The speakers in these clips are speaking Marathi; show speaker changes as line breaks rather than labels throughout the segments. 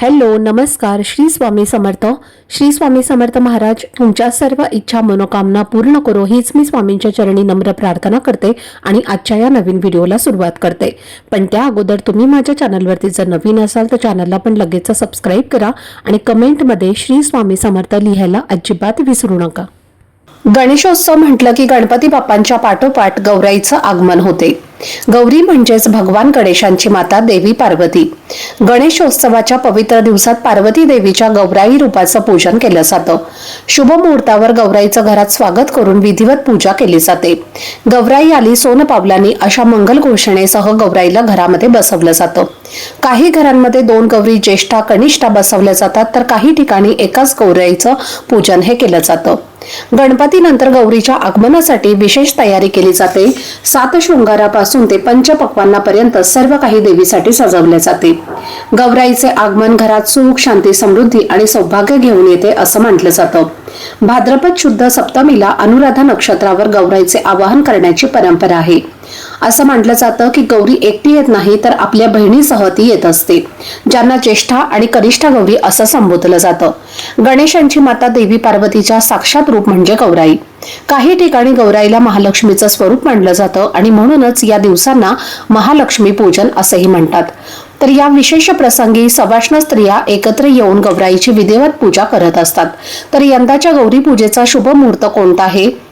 हॅलो नमस्कार. श्री स्वामी समर्थ. श्री स्वामी समर्थ महाराज तुमच्या सर्व इच्छा मनोकामना पूर्ण करो हीच मी स्वामींच्या चरणी नम्र प्रार्थना करते आणि आजच्या या नवीन व्हिडिओला सुरुवात करते. पण त्या अगोदर तुम्ही माझ्या चॅनलवरती जर नवीन असाल तर चॅनलला पण लगेच सबस्क्राईब करा आणि कमेंटमध्ये श्री स्वामी समर्थ लिहायला अजिबात विसरू नका. गणेशोत्सव म्हटलं की गणपती बाप्पांच्या पाठोपाठ गौराईचं आगमन होते. गौरी म्हणजेच भगवान गणेशांची माता देवी पार्वती. गणेशोत्सवाच्या पवित्र दिवसात पार्वती देवीच्या गौराई रूपाचं पूजन केलं जातं. शुभ मुहूर्तावर गौराईचं घरात स्वागत करून विधिवत पूजा केली जाते. गौराई आली सोन पावलांनी अशा मंगल घोषणेसह गौराईला घरामध्ये बसवलं जातं. काही घरांमध्ये दोन गौरी ज्येष्ठा कनिष्ठा बसवल्या जातात तर काही ठिकाणी एकाच गौराईचं पूजन हे केलं जातं. गणपतीनंतर गौरीच्या आगमनासाठी विशेष तयारी केली जाते. सात शृंगारापासून ते पंचपक्वांनापर्यंत सर्व काही देवीसाठी सजवले जाते. गौराईचे आगमन घरात सुख शांती समृद्धी आणि सौभाग्य घेऊन येते असं म्हटलं जातं. भाद्रपद शुद्ध सप्तमीला अनुराधा नक्षत्रावर गौराईचे आवाहन करण्याची परंपरा आहे. असं म्हटलं जातं की गौरी एकटी येत नाही तर आपल्या बहिणीसह ती येत असते. ज्यांना ज्येष्ठा आणि कनिष्ठा गौरी असं संबोधलं जातं. गणेशांची माता देवी पार्वतीच्या साक्षात रूप म्हणजे गौराई. काही ठिकाणी गौराईला महालक्ष्मीचं स्वरूप मानलं जातं आणि म्हणूनच या दिवसांना महालक्ष्मी पूजन असंही म्हणतात. तर या विशेष प्रसंगी सवाष्ण स्त्रिया एकत्र येऊन गौराईची विधिवत पूजा करत असतात. तर यंदाच्या गौरी पूजेचा शुभ मुहूर्त कोणता आहे?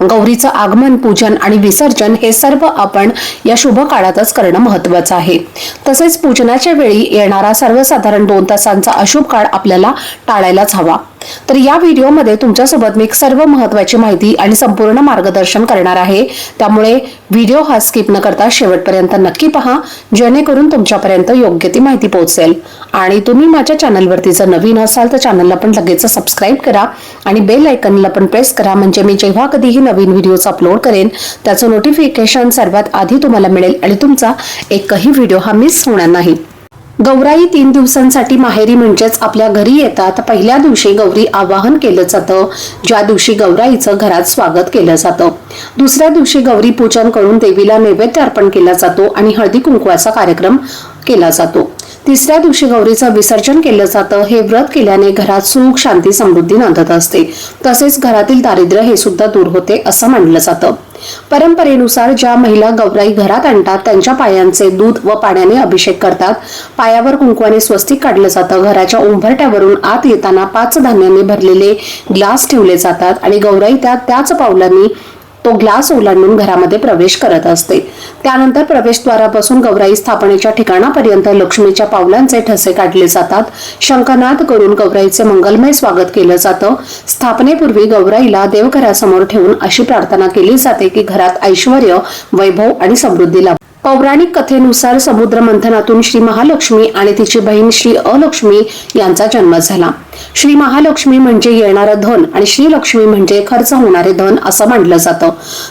गौरीचं आगमन पूजन आणि विसर्जन हे सर्व आपण या शुभ काळातच करणं महत्वाचं आहे. तसेच पूजनाच्या वेळी येणारा सर्वसाधारण दोन तासांचा अशुभ काळ आपल्याला टाळायलाच हवा. तर या व्हिडिओमध्ये तुमच्यासोबत मी सर्व महत्वाची माहिती आणि संपूर्ण मार्गदर्शन करणार आहे. त्यामुळे व्हिडिओ हा स्किप न करता शेवटपर्यंत नक्की पहा जेणेकरून तुमच्यापर्यंत योग्य ती माहिती पोहोचेल. आणि तुम्ही माझ्या चॅनलवरती जर नवीन असाल तर चॅनलला पण लगेच सबस्क्राईब करा आणि बेल आयकनला पण प्रेस करा. म्हणजे मी जेव्हा कधीही नवीन व्हिडिओज अपलोड करेन त्याचं नोटिफिकेशन सर्वात आधी तुम्हाला मिळेल आणि तुमचा एकही व्हिडिओ हा मिस होणार नाही. गौराई तीन दिवसांसाठी माहेरी म्हणजेच आपल्या घरी येतात. पहिल्या दिवशी गौरी आवाहन केलं जातं. ज्या दिवशी गौराईचं घरात स्वागत केलं जातं. दुसऱ्या दिवशी गौरी पूजन करून देवीला नैवेद्य अर्पण केला जातो आणि हळदी कुंकवाचा कार्यक्रम केला जातो. तिसऱ्या दिवशी गौरीचं विसर्जन केलं जातं. हे व्रत केल्याने घरात सुख शांती समृद्धी नांदत असते. तसेच घरातील दारिद्र्य हे सुद्धा दूर होते असं मानलं जातं. परंपरेनुसार ज्या महिला गौराई घरात आणतात त्यांच्या पायांचे दूध व पाण्याने अभिषेक करतात. पायावर कुंकवाने स्वस्तिक काढलं जातं. घराच्या उंबरट्यावरून आत येताना पाच धान्याने भरलेले ग्लास ठेवले जातात आणि गौराई त्या त्याच पावलांनी तो ग्लास ओलांडून घरामध्ये प्रवेश करत असते. त्यानंतर प्रवेशद्वारापासून गौराई स्थापनेच्या ठिकाणापर्यंत लक्ष्मीच्या पावलांचे ठसे काढले जातात. शंखनाद करून गौराईचे मंगलमय स्वागत केलं जातं. स्थापनेपूर्वी गौराईला देवघरासमोर ठेवून अशी प्रार्थना केली जाते की घरात ऐश्वर वैभव आणि समृद्धी लाभ पौराणिक कथेनुसार समुद्र मंथनातून श्री महालक्ष्मी आणि तिची बहीण श्री अलक्ष्मी यांचा जन्म झाला. श्री महालक्ष्मी म्हणजे येणारं धन आणि श्री लक्ष्मी म्हणजे खर्च होणारे धन असं मानलं जातं.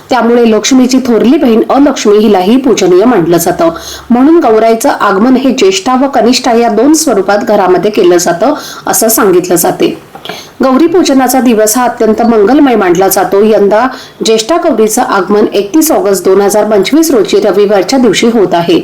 त्यामुळे लक्ष्मीची थोरली बहीण अलक्ष्मी हिलाही पूजनीय मानलं जातं. म्हणून गौराईचं आगमन हे ज्येष्ठा व कनिष्ठा या दोन स्वरूपात घरामध्ये केलं जातं असं सांगितलं जाते. गौरी पूजनाचा दिवस हा अत्यंत मंगलमय मानला जातो. यंदा ज्येष्ठा गौरीचं आगमन एकतीस ऑगस्ट दोन हजार पंचवीस रोजी रविवारच्या दिवशी होत आहे.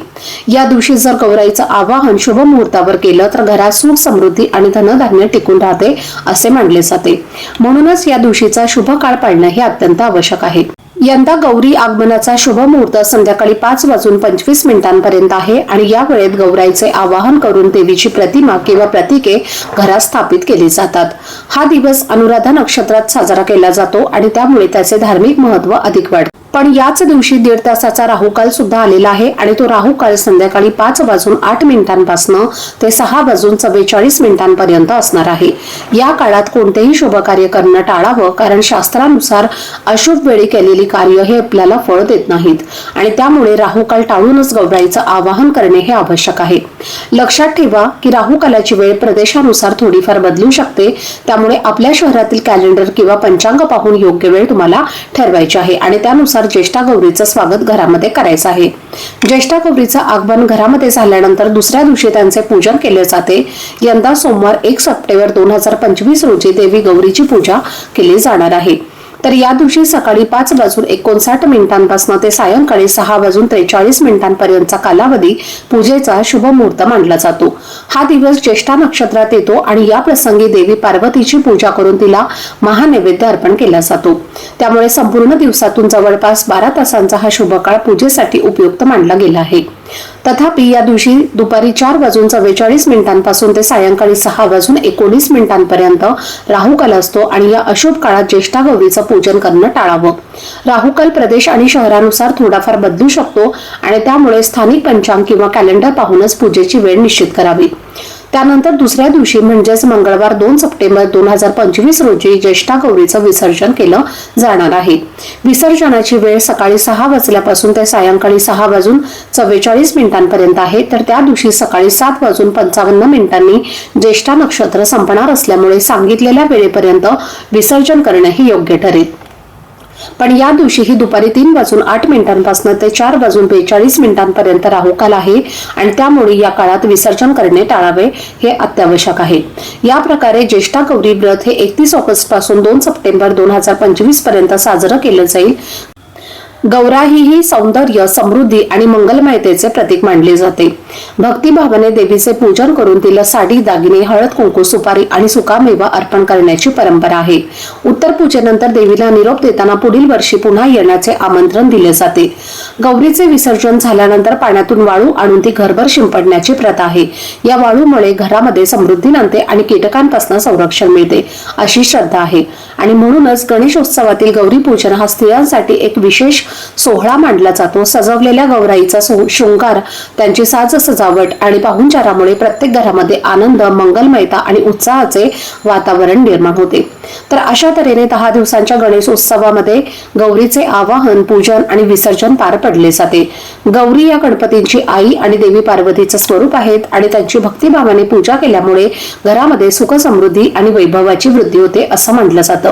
या दिवशी जर गौराईचं आवाहन शुभ मुहूर्तावर केलं तर घरात सुख समृद्धी आणि धनधान्य टिकून राहते असे मानले जाते. म्हणूनच या दिवशीचा शुभ काळ पाळणं हे अत्यंत आवश्यक आहे. यंदा गौरी आगमनाचा शुभ मुहूर्त संध्याकाळी पाच वाजून पंचवीस मिनिटांपर्यंत आहे आणि या वेळेत गौराईचे आवाहन करून देवीची प्रतिमा किंवा प्रतीके घरात स्थापित केली जातात. हा दिवस अनुराधा नक्षत्रात साजरा केला जातो आणि त्यामुळे त्याचे धार्मिक महत्त्व अधिक वाढते. पण याच दिवशी दीड तासाचा राहुकाल सुद्धा आलेला आहे आणि तो राहुकाल संध्याकाळी पाच वाजून आठ मिनिटांपासून ते सहा वाजून चव्वेचाळीस मिनिटांपर्यंत असणार आहे. या काळात कोणतेही शुभ कार्य करणं टाळावं कारण शास्त्रानुसार अशुभ वेळी केलेली कार्य हे आपल्याला फळ देत नाहीत. आणि त्यामुळे राहुकाल टाळूनच गौराईचं आवाहन करणे हे आवश्यक आहे. लक्षात ठेवा की राहुकालाची वेळ प्रदेशानुसार थोडीफार बदलू शकते त्यामुळे आपल्या शहरातील कॅलेंडर किंवा पंचांग पाहून योग्य वेळ तुम्हाला ठरवायची आहे. आणि त्यानुसार ज्येष्ठा गौरीचं स्वागत घरामध्ये करायचं आहे. ज्येष्ठा गौरीचं आगमन घरामध्ये झाल्यानंतर दुसऱ्या दिवशी त्यांचे पूजन केले जाते. यंदा सोमवार एक सप्टेंबर दोन हजार पंचवीस रोजी देवी गौरीची पूजा केली जाणार आहे. तर या दिवशी सकाळी पाच वाजून एकोणसाठ मिनिटांपासून ते सायंकाळी सहा वाजून त्रेचाळीस मिनिटांपर्यंतचा कालावधी पूजेचा शुभ मुहूर्त मानला जातो. हा दिवस ज्येष्ठा नक्षत्रात येतो आणि या प्रसंगी देवी पार्वतीची पूजा करून तिला महानैवेद्य अर्पण केला जातो. त्यामुळे संपूर्ण दिवसातून जवळपास बारा तासांचा हा शुभ काळ पूजेसाठी उपयुक्त मानला गेला आहे. तथापि या दिवशी दुपारी चार वाजून चव्वेचाळीस मिनिटांपासून ते सायंकाळी सहा वाजून एकोणीस मिनिटांपर्यंत राहुकाल असतो आणि या अशुभ काळात ज्येष्ठा गौरीचं पूजन करणं टाळावं. राहुकाल प्रदेश आणि शहरानुसार थोडाफार बदलू शकतो आणि त्यामुळे स्थानिक पंचांग किंवा कॅलेंडर पाहूनच पूजेची वेळ निश्चित करावी. त्यानंतर दुसऱ्या दिवशी म्हणजेच मंगळवार दोन सप्टेंबर दोन हजार पंचवीस रोजी ज्येष्ठा गौरीचं विसर्जन केलं जाणार आहे. विसर्जनाची वेळ सकाळी सहा वाजल्यापासून ते सायंकाळी सहा वाजून चव्वेचाळीस मिनिटांपर्यंत आहे. तर त्या दिवशी सकाळी सात वाजून पंचावन्न मिनिटांनी ज्येष्ठा नक्षत्र संपणार असल्यामुळे सांगितलेल्या वेळेपर्यंत विसर्जन करणे हे योग्य ठरेल. पण या दिवशीही दुपारी तीन वाजून आठ मिनिटांपासून ते चार वाजून बेचाळीस मिनिटांपर्यंत राहुकाल आहे आणि त्यामुळे या काळात विसर्जन करणे टाळावे हे अत्यावश्यक आहे. या प्रकारे ज्येष्ठा गौरी व्रत हे एकतीस ऑगस्टपासून दोन सप्टेंबर दोन हजार पंचवीसपर्यंत साजरं केलं जाईल. गौराही ही सौंदर्य समृद्धी आणि मंगलमयतेचे प्रतीक मानले जाते. भक्तिभावाने देवीचे पूजन करून तिला साडी दागिने हळद कुंकू सुपारी आणि सुकामेवा अर्पण करण्याची परंपरा आहे. उत्तर पूजेनंतर देवीला निरोप देताना पुढील वर्षी पुन्हा येण्याचे आमंत्रण दिले जाते. गौरीचे विसर्जन झाल्यानंतर पाण्यातून वाळू आणून ती घरभर शिंपडण्याची प्रथा आहे. या वाळूमुळे घरामध्ये समृद्धी नांदते आणि कीटकांपासून संरक्षण मिळते अशी श्रद्धा आहे. आणि म्हणूनच गणेशोत्सवातील गौरी पूजन हा स्त्रियांसाठी एक विशेष सोहळा मांडला जातो. सजवलेल्या गौराईचा शृंगार त्यांची साज सजावट आणि पाहुणचारामुळे प्रत्येक घरामध्ये आनंद मंगलमयता आणि उत्साहाचे वातावरण निर्माण होते. तर अशा तऱ्हेने दहा दिवसांच्या गणेशोत्सवामध्ये गौरीचे आवाहन पूजन आणि विसर्जन पार पडले जाते. गौरी या गणपतींची आई आणि देवी पार्वतीचं स्वरूप आहेत आणि त्यांची भक्तिभावाने पूजा केल्यामुळे घरामध्ये सुख समृद्धी आणि वैभवाची वृद्धी होते असं म्हटलं जातं.